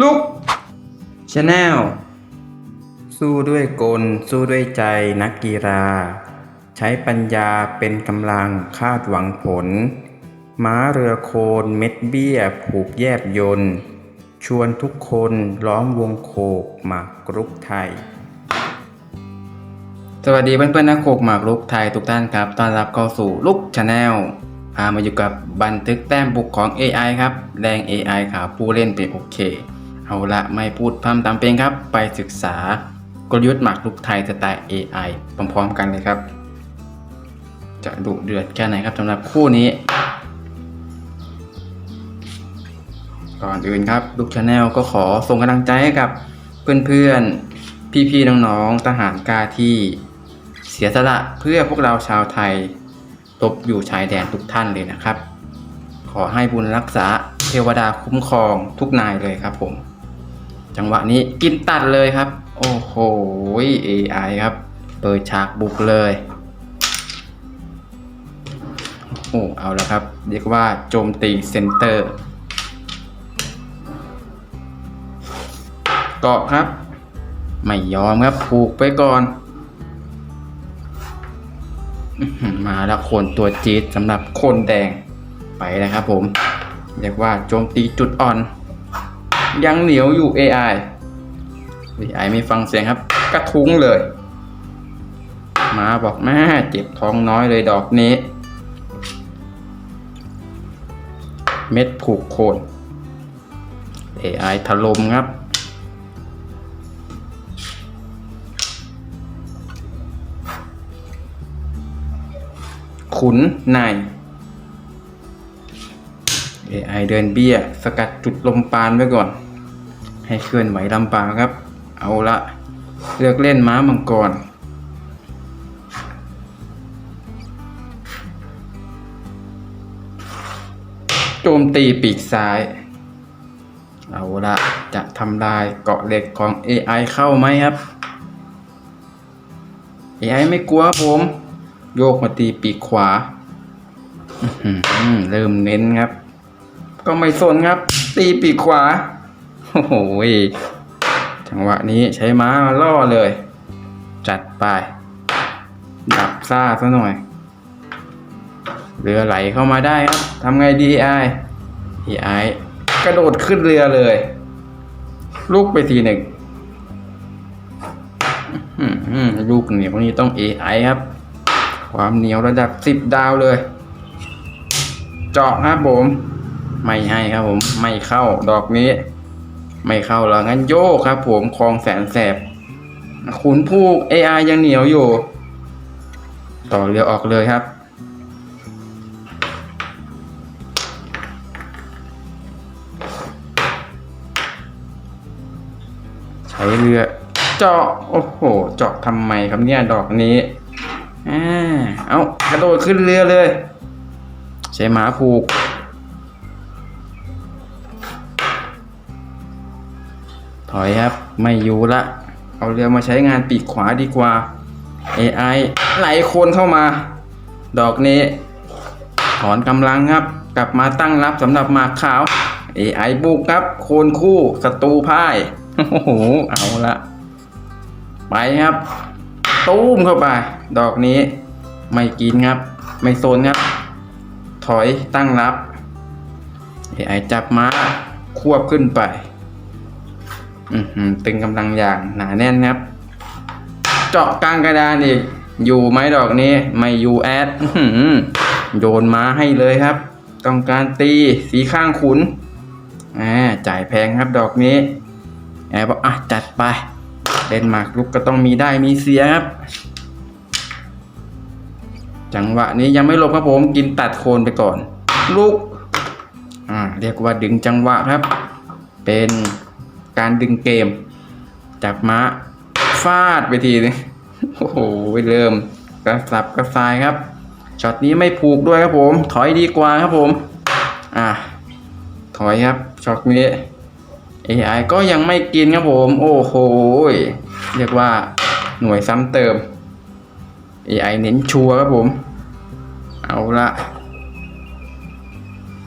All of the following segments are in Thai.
ลุกชาแนลสู้ด้วยกล สู้ด้วยใจนักกีฬา ใช้ปัญญาเป็นกำลังคาดหวังผล ม้าเรือโคนเม็ดเบี้ย ผูกแยบยนต์ชวนทุกคนล้อมวงโคกหมากรุกไทย สวัสดีเพื่อนๆนักโคกหมากรุกไทยทุกท่านครับ ต้อนรับเข้าสู่ลุกชาแนลพามาอยู่กับบันทึกแต้มบุกของ AI ครับ แรง AI ขาผู้เล่นเป็นโอเค เอาละไม่พูดพร่ำตามเพลงครับ ไปศึกษากลยุทธ์หมากรุกไทยสไตล์ AI พร้อมๆกันเลยครับ จะดุเดือดแค่ไหนครับสำหรับคู่นี้ ก่อนอื่นครับลูกชาแนลก็ขอส่งกำลังใจให้กับเพื่อนๆ พี่ๆ น้องๆ ทหารกล้าที่เสียสละเพื่อพวกเราชาวไทยตบอยู่ชายแดนทุกท่านเลยนะครับ ขอให้บุญรักษาเทวดาคุ้มครองทุกนายเลยครับผม จังหวะนี้กินตัดเลยครับ โอ้โห AI ครับ เปิดฉากบุกเลยโอ้เอาแล้วครับ เรียกว่าโจมตีเซนเตอร์เกาะครับ ไม่ยอมครับ ผูกไปก่อน มาแล้วคนตัวจี๊ดสำหรับคนแดงไปนะครับผม เรียกว่าโจมตีจุดอ่อน ยังเหนียวอยู่ AI AI ไม่ฟังเสียงครับ กระทุ้งเลย มาบอกแม่เจ็บท้องน้อยเลยดอกนี้ เม็ดผูกโคน AI ถล่มครับขุนใน AI เดินเบี้ย สกัดจุดลมปานไว้ก่อน ให้เคลื่อนไหวลำบากครับ เอาละเลือกเล่นม้ามังกร โจมตีปีกซ้าย เอาละจะทำลายเกาะเหล็กของ AI เข้าไหมครับ AI ไม่กลัวผม โยกมาตีปีกขวา เริ่มเน้นครับ ก็ไม่สนครับ ตีปีกขวา โอ้โหจังหวะนี้ใช้ม้ามาล่อเลย จัดไป ดับซ่าซะหน่อย เรือไหลเข้ามาได้ครับทำไงดีไอไอกระโดดขึ้นเรือเลย ลูกไปทีหนึ่งลูกเหนียวนี้ต้อง AI ครับ ความเหนียวระดับสิบดาวเลย เจาะครับผม ไม่ให้ครับผมไม่เข้าดอกนี้ ไม่เข้าแล้วงั้นโยกครับ ผมคลองแสนแสบขุนผูก AI ยังเหนียวอยู่ ต่อเรือออกเลยครับ ใช้เรือ เจาะโอ้โห เจาะทำไมครับเนี่ยดอกนี้อ่าเอากระโดดขึ้นเรือเลย ใช้หมาผูก ถอยครับ ไม่อยู่ละ เอาเรือมาใช้งานปีกขวาดีกว่า AI ไหลโคนเข้ามา ดอกนี้ ถอนกำลังครับ กลับมาตั้งรับสำหรับหมากขาว AI บุกครับ โคนคู่ศัตรูพ่าย โอ้โห เอาละ ไปครับ ตูมเข้าไป ดอกนี้ ไม่กินครับ ไม่โซนครับ ถอยตั้งรับ AI จับม้าควบขึ้นไป ตึงกำลังอย่างหนาแน่นครับ เจาะกลางกระดานอีก อยู่ไหมดอกนี้ ไม่อยู่แอดโยนม้าให้เลยครับ ต้องการตีสีข้างขุนอ่าจ่ายแพงครับดอกนี้ แอบบอกอะจัดไปเดนมาร์กลุกก็ต้องมีได้มีเสียครับ จังหวะนี้ยังไม่ลบครับผมกินตัดโคนไปก่อนลุกอ่า เรียกว่าดึงจังหวะครับ เป็น การดึงเกม จากม้าฟาดไปทีนึงโอ้โหเริ่มกระสับกระส่ายครับช็อตนี้ไม่ผูกด้วยครับผม ถอยดีกว่าครับผม อะถอยครับช็อตนี้ AI ก็ยังไม่กินครับผม โอ้โหเรียกว่าหน่วยซ้ำเติม AI เน้นชัวร์ครับผม เอาละ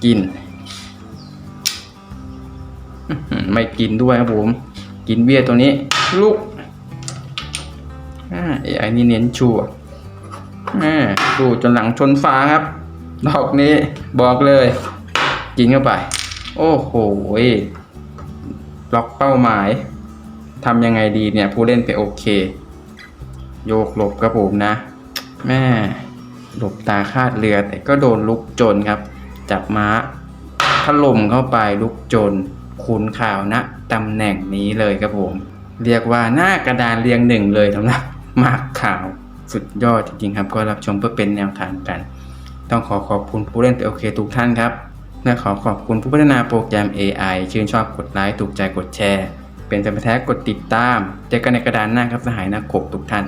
กิน ไม่กินด้วยครับผม กินเบี้ยตัวนี้ลุกอไอ้นี่เน้นชัวแม่ดูจนหลังชนฟ้าครับ ดอกนี้บอกเลย กินเข้าไป โอ้โหล็อกเป้าหมายทำยังไงดีเนี่ย ผู้เล่นไปโอเค โยกหลบครับผมนะ แม่หลบตาคาดเรือแต่ก็โดนลุกจนครับ จับม้าถล่มเข้าไปลุกจน คุณข่าวณตำแหน่งนี้เลยครับผม เรียกว่าหน้ากระดานเรียงหนึ่งเลยสำหรับมากข่าวสุดยอดจริงๆครับ ก็รับชมเพื่อเป็นแนวทางกัน ต้องขอขอบคุณผู้เล่นไปโอเคทุกท่านครับและขอขอบคุณผู้พัฒนาโปรแกรม AI ชื่นชอบกดไลค์ถูกใจกดแชร์ เป็นจำแท้กดติดตาม เจอกันในกระดานหน้าครับสหายนักขบทุกท่าน